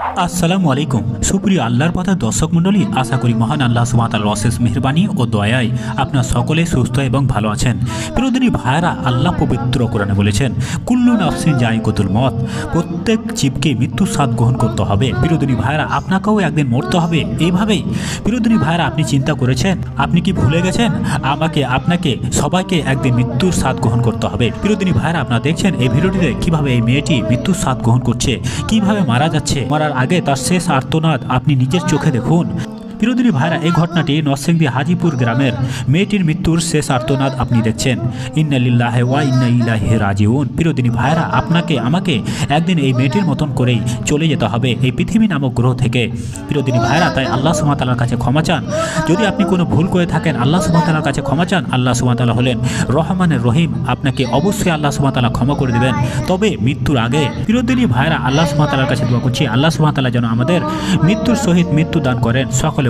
আসসালামু আলাইকুম। সুপ্রিয় আল্লাহর পথে দর্শক মণ্ডলী, আশা করি মহান আল্লাহ সুমাতার অশেষ মেহরবানি ও দয়ায় আপনার সকলে সুস্থ এবং ভালো আছেন। প্রতিদিনই ভাইরা আল্লাহ পবিত্র কোরআনে বলেছেন, কুল্লু নাফসিন জাইকুতুল মত প্রত্যেক জীবকে মৃত্যুর স্বাদ গ্রহণ করতে হবে। বিরোধিনী ভাইরা আপনাকেও একদিন মরতে হবে। এইভাবেই বিরোধিনী ভাইরা আপনি চিন্তা করেছেন? আপনি কি ভুলে গেছেন? আমাকে, আপনাকে, সবাইকে একদিন মৃত্যুর স্বাদ গ্রহণ করতে হবে। বিরোধিনী ভাইরা আপনারা দেখছেন এই ভিডিওটিতে কীভাবে এই মেয়েটি মৃত্যুর স্বাদ গ্রহণ করছে, কীভাবে মারা যাচ্ছে। মরার আগে তার শেষ আর্তনাদ আপনি নিজের চোখে দেখুন। বিরোধী ভাইরা এই ঘটনাটি নরসিংদী হাজিপুর গ্রামের মেয়েটির মৃত্যুর শেষ আর্তনাদ আপনি দেখছেন। ইন্নালিল্লাহ ওয়া ইন্না রাজিউন। বিরোধিনী ভাইরা আপনাকে, আমাকে একদিন এই মেয়েটির মতন করেই চলে যেতে হবে এই পৃথিবী নামক গ্রহ থেকে। বিরোধিনী ভাইরা, তাই আল্লাহ সুমাতালার কাছে ক্ষমা চান। যদি আপনি কোনো ভুল করে থাকেন, আল্লাহ সুমাতালার কাছে ক্ষমা চান, আল্লাহ সুমাতালা হলেন রহমানের রহিম। আপনাকে অবশ্যই আল্লাহ সুমাতালা ক্ষমা করে দেবেন। তবে মৃত্যুর আগে বিরোধিনী ভাইরা আল্লাহ সুমাতালার কাছে দোয়া করছি, আল্লাহ সুমাতালা যেন আমাদের মৃত্যুর সহিত মৃত্যু দান করেন। সকলে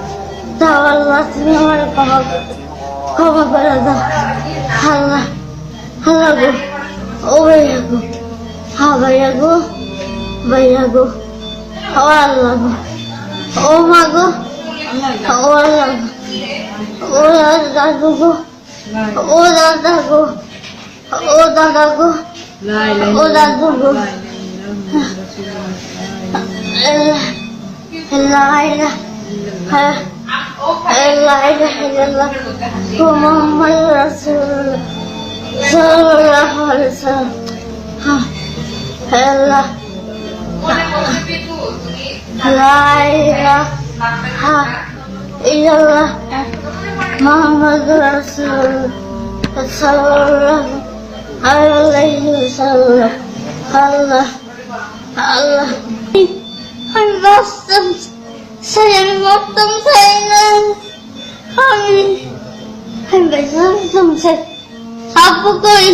দাও আল্লাহ তুমি আমার ক্ষমা ক্ষমা করে দাও আল্লাহ আল্লাহ গো ও ভাইয়া গো হ্যাঁ ভাইয়া গো ভাইয়া গো ও আল্লাহ গো ও মা গো ও আল্লাহ গো ও দাদু গো ও দাদা গো ও দাদা গো ও দাদু গো আল্লাহ আল্লাহ আল্লাহ لا إله إلا الله هو محمد رسول الله صلى الله عليه وسلم الله لا إله إلا الله محمد رسول الله صلى الله عليه وسلم الله الله I lost them. চাই আমি মরতাম চাই না আমি আমি বেঁচে থাকতাম চাই আব্বু কই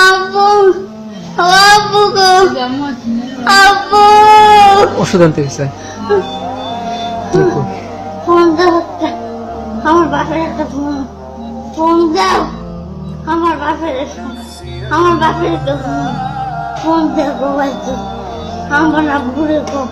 আব্বু আব্বু গো আব্বু ওষুধ আনতে গেছে ফোন দাও আমার বাপের একটা ফোন ফোন দাও আমার বাপের আমার বাপের একটা ফোন ফোন দাও গো আমার আব্বুরে গো